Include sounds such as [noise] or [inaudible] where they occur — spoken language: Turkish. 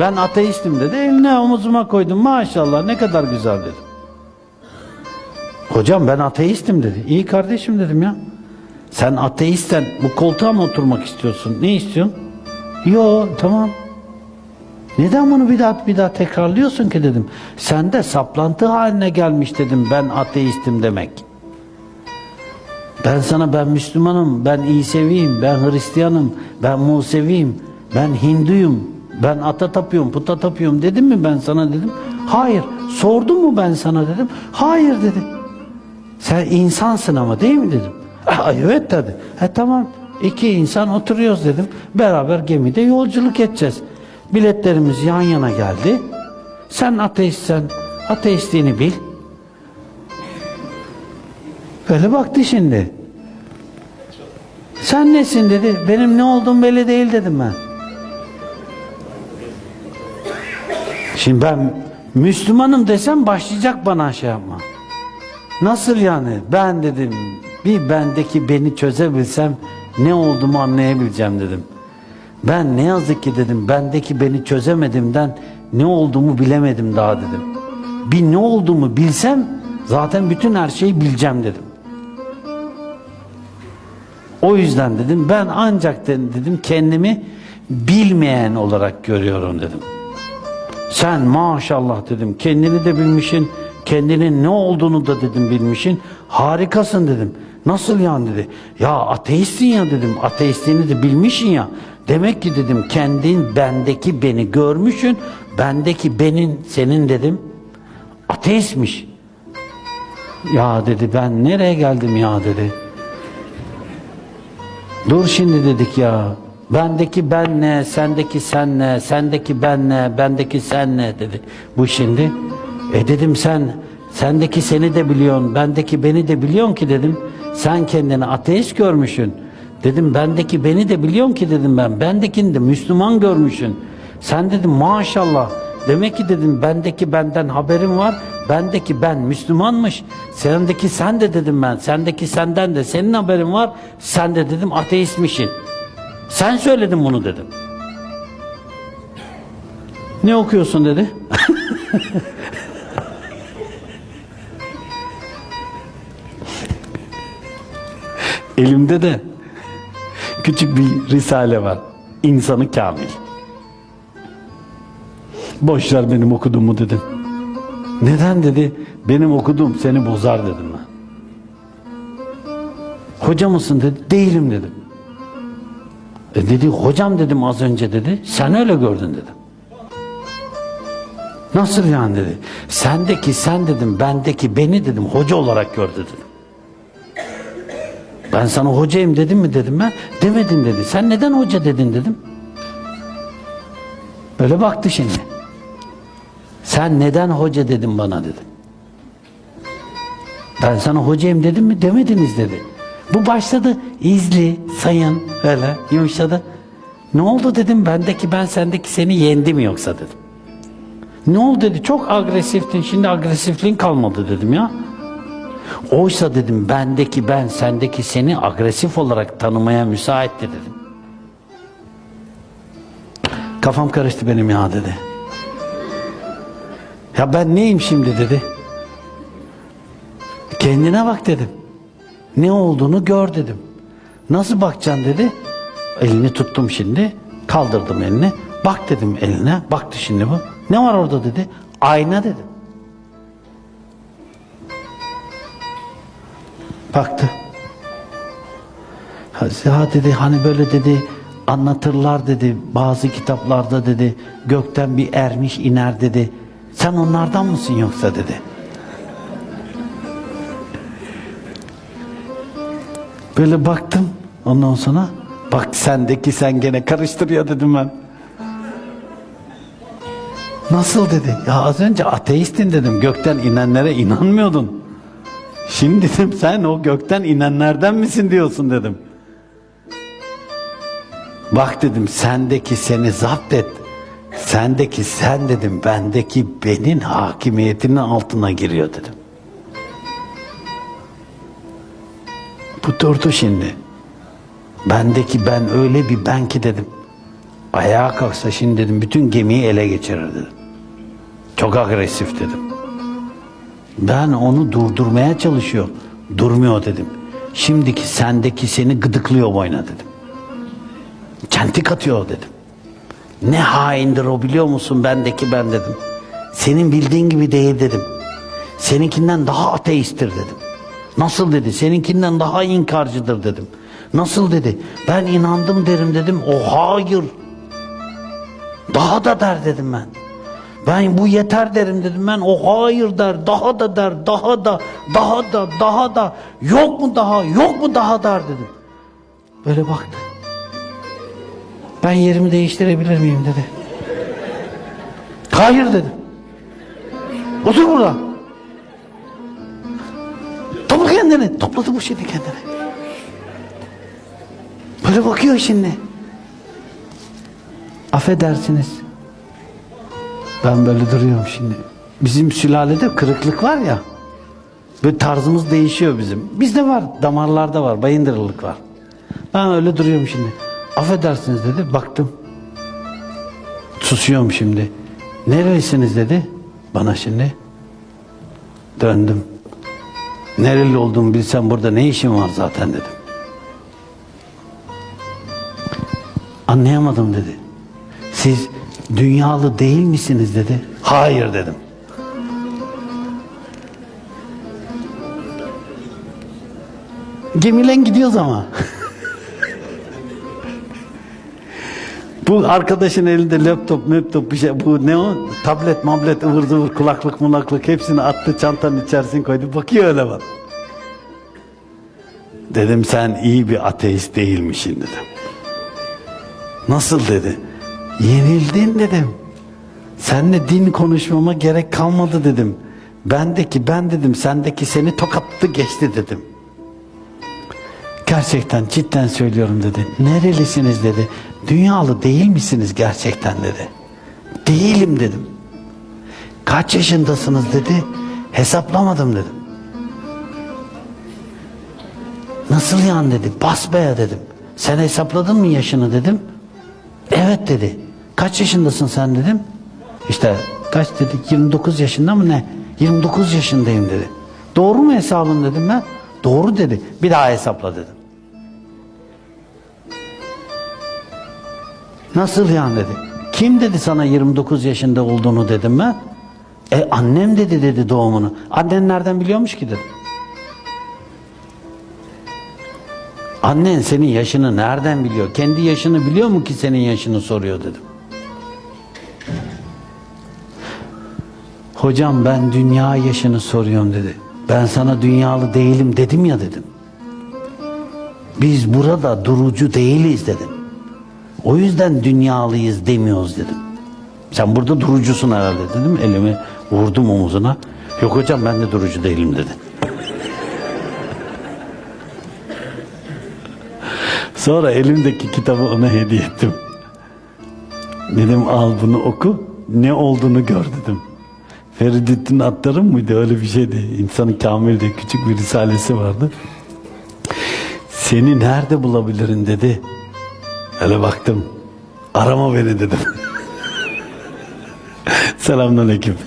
Ben ateistim dedi. Eline omuzuma koydum. Maşallah ne kadar güzel dedim. Hocam ben ateistim dedi. İyi kardeşim dedim ya. Sen ateistsen bu koltuğa mı oturmak istiyorsun? Ne istiyorsun? Yo tamam. Neden bunu bir daha bir daha tekrarlıyorsun ki dedim. Sende saplantı haline gelmiş dedim ben ateistim demek. Ben sana ben Müslümanım, ben İseviyim, ben Hristiyanım, ben Museviyim, ben Hinduyum, ben ata tapıyorum, puta tapıyorum dedim mi ben sana dedim. Hayır. Sordum mu ben sana dedim. Hayır dedi. Sen insansın ama değil mi dedim. [laughs] "Ah, evet dedi. E tamam iki insan oturuyoruz dedim. Beraber gemide yolculuk edeceğiz. Biletlerimiz yan yana geldi. Sen ateistsen ateistliğini bil. Böyle baktı şimdi. Sen nesin dedi. Benim ne olduğum belli değil dedim ben. Şimdi ben Müslümanım desem başlayacak bana şey yapma. Nasıl yani? Ben dedim bir bendeki beni çözebilsem ne olduğumu anlayabileceğim dedim. Ben ne yazık ki dedim bendeki beni çözemedimden ne olduğumu bilemedim daha dedim. Bir ne olduğumu bilsem zaten bütün her şeyi bileceğim dedim. O yüzden dedim ben ancak dedim, kendimi bilmeyen olarak görüyorum dedim. Sen maşallah dedim kendini de bilmişsin, kendinin ne olduğunu da dedim bilmişsin. Harikasın dedim. Nasıl yani dedi. Ya ateistsin ya dedim. Ateistliğini de bilmişsin ya. Demek ki dedim kendin bendeki beni görmüşsün. Bendeki benin senin dedim ateistmiş. Ya dedi ben nereye geldim ya dedi. Dur şimdi dedik ya. Bendeki ben ne, sendeki sen ne, sendeki ben ne, bendeki sen ne dedi. Bu şimdi. E dedim sen, sendeki seni de biliyorsun, bendeki beni de biliyorsun ki dedim. Sen kendini ateist görmüşsün. Dedim bendeki beni de biliyorsun ki dedim ben. Bendekini de Müslüman görmüşsün. Sen dedim maşallah. Demek ki dedim bendeki benden haberim var. Bendeki ben Müslümanmış. Sendeki sen de dedim ben. Sendeki senden de senin haberin var. Sen de dedim ateistmişsin. Sen söyledin bunu dedim. Ne okuyorsun dedi. [laughs] Elimde de küçük bir risale var. İnsanı kamil. Boş ver benim okuduğumu dedim. Neden dedi? Benim okuduğum seni bozar dedim ben. Hoca mısın dedi. Değilim dedim. E dedi hocam dedim az önce dedi. Sen öyle gördün dedim. Nasıl yani dedi. Sendeki sen dedim bendeki beni dedim hoca olarak gördü dedim. Ben sana hocayım dedim mi dedim ben. Demedin dedi. Sen neden hoca dedin dedim. Böyle baktı şimdi. Sen neden hoca dedin bana dedim. Ben sana hocayım dedim mi demediniz dedi. Bu başladı izli, sayın öyle yumuşadı. Ne oldu dedim bendeki ben sendeki seni yendim yoksa dedim. Ne oldu dedi çok agresiftin şimdi agresifliğin kalmadı dedim ya. Oysa dedim bendeki ben sendeki seni agresif olarak tanımaya müsaitti dedim. Kafam karıştı benim ya dedi. Ya ben neyim şimdi dedi. Kendine bak dedim. Ne olduğunu gör dedim. Nasıl bakacaksın dedi. Elini tuttum şimdi. Kaldırdım elini. Bak dedim eline. Baktı şimdi bu. Ne var orada dedi. Ayna dedim. Baktı. Ya dedi hani böyle dedi anlatırlar dedi bazı kitaplarda dedi gökten bir ermiş iner dedi. Sen onlardan mısın yoksa dedi. Böyle baktım ondan sonra bak sendeki sen gene karıştır ya dedim ben. Nasıl dedi? Ya az önce ateistin dedim. Gökten inenlere inanmıyordun. Şimdi dedim sen o gökten inenlerden misin diyorsun dedim. Bak dedim sendeki seni zapt et. Sendeki sen dedim bendeki benin hakimiyetinin altına giriyor dedim. Bu durdu şimdi. Bendeki ben öyle bir ben ki dedim. Ayağa kalksa şimdi dedim bütün gemiyi ele geçirir dedim. Çok agresif dedim. Ben onu durdurmaya çalışıyor. Durmuyor dedim. Şimdiki sendeki seni gıdıklıyor boyuna dedim. Çentik atıyor dedim. Ne haindir o biliyor musun bendeki ben dedim. Senin bildiğin gibi değil dedim. Seninkinden daha ateisttir dedim. Nasıl dedi? Seninkinden daha inkarcıdır dedim. Nasıl dedi? Ben inandım derim dedim. O hayır. Daha da der dedim ben. Ben bu yeter derim dedim ben. O hayır der, daha da der, daha da, daha da, daha da. Yok mu daha, yok mu daha der dedim. Böyle baktı. Ben yerimi değiştirebilir miyim dedi. Hayır dedim. Otur burada. Kendini. Topladı bu şimdi kendini. Böyle bakıyor şimdi. Affedersiniz. Ben böyle duruyorum şimdi. Bizim sülalede kırıklık var ya. Böyle tarzımız değişiyor bizim. Bizde var, damarlarda var, bayındırılık var. Ben öyle duruyorum şimdi. Affedersiniz dedi, baktım. Susuyorum şimdi. Nerelisiniz dedi bana şimdi. Döndüm. Nereli olduğumu bilsem burada ne işim var zaten dedim. Anlayamadım dedi. Siz dünyalı değil misiniz dedi. Hayır dedim. Gemiyle gidiyoruz ama. Bu arkadaşın elinde laptop, laptop bir şey. Bu ne o? Tablet, mablet, ıvır zıvır, kulaklık, mulaklık hepsini attı çantanın içerisine koydu. Bakıyor öyle bana. Dedim sen iyi bir ateist değilmişsin dedim. Nasıl dedi? Yenildin dedim. Seninle din konuşmama gerek kalmadı dedim. Bendeki ben dedim, sendeki seni tokattı geçti dedim. Gerçekten cidden söylüyorum dedi. Nerelisiniz dedi. Dünyalı değil misiniz gerçekten dedi. Değilim dedim. Kaç yaşındasınız dedi. Hesaplamadım dedim. Nasıl yani dedi. Basbaya dedim. Sen hesapladın mı yaşını dedim. Evet dedi. Kaç yaşındasın sen dedim. İşte kaç dedi 29 yaşında mı ne? 29 yaşındayım dedi. Doğru mu hesabın dedim ben. Doğru dedi. Bir daha hesapla dedim. Nasıl yani dedi. Kim dedi sana 29 yaşında olduğunu dedim ben. E annem dedi dedi doğumunu. Annen nereden biliyormuş ki dedim. Annen senin yaşını nereden biliyor? Kendi yaşını biliyor mu ki senin yaşını soruyor dedim. Hocam ben dünya yaşını soruyorum dedi. Ben sana dünyalı değilim dedim ya dedim. Biz burada durucu değiliz dedim. O yüzden dünyalıyız demiyoruz dedim. Sen burada durucusun herhalde dedim. Elimi vurdum omuzuna. Yok hocam ben de durucu değilim dedi. Sonra elimdeki kitabı ona hediye ettim. Dedim al bunu oku. Ne olduğunu gör dedim. Feridettin Attar'ın mıydı öyle bir şeydi. İnsanın Kamil küçük bir risalesi vardı. Seni nerede bulabilirim dedi. Öyle baktım. Arama beni dedim. [laughs] Selamünaleyküm.